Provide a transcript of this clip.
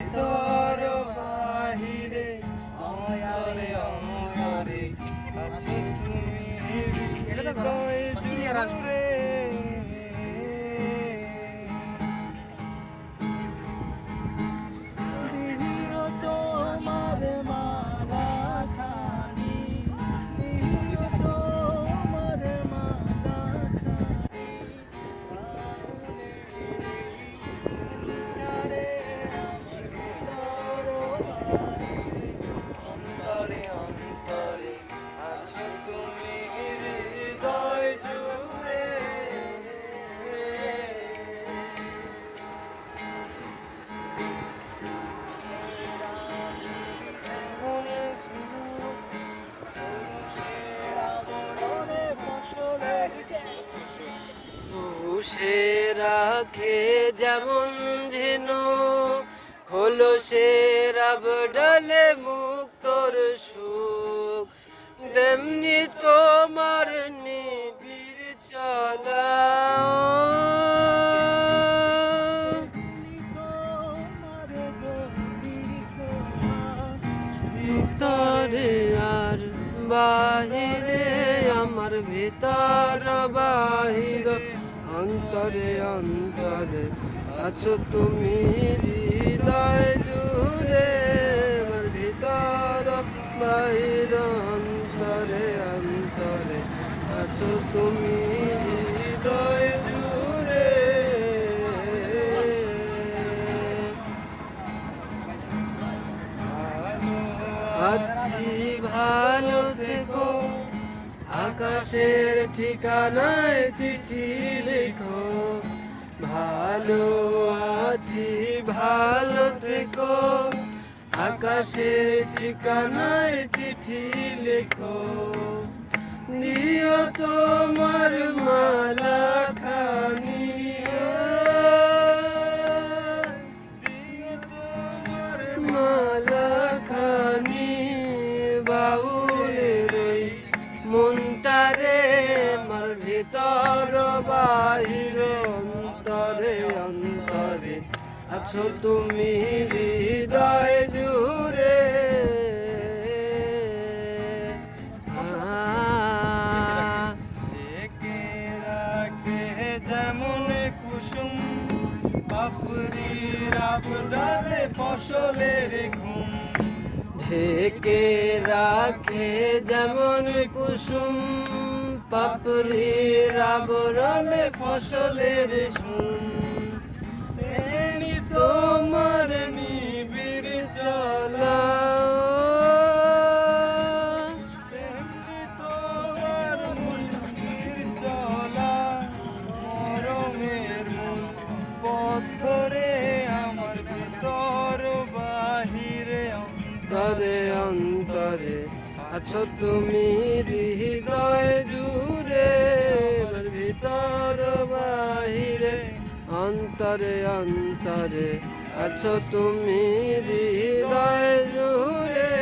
তোর বাহিরে অমরে অমরে আছো তুমি হৃদয় জুড়ে পুষে রাখে যেমন ঝিনু খোলসের আবডালে মুক্তর সুখ। তেমনি তোমার নিবিড় চলা ভিতরে আর বাহিরে, আমার ভিতর বাহির। অন্তরে অন্তরে। আছো তুমি হৃদয় দূরে আমার ভিতর বাহির অন্তরে অন্তরে। আছো তুমি হৃদয় দূরে আছি ভালো থেকো আকাশের ঠিকানায় চিঠি লিখো। ভালো আছি, ভালো থেকো। আকাশের ঠিকানায় চিঠি লিখো। দিও তোমার মালা আছো তুমি হৃদয় জুড়ে। যেমন কুসুম বাপুরির আবডালে ফসলের ঘুম। ঢেকে রাখে যেমন কুসুম পাপড়ি রাবরলে ফসলের শুন তোমার নিবিড় চলা তেমনি তোমার মন্দির চলা মরমের আমার ভিতর বাহিরে অন্তরে অন্তরে আছো তুমি হৃদয় আমার ভিতর বাহিরে। অন্তরে অন্তরে আছো তুমি হৃদয় জুড়ে।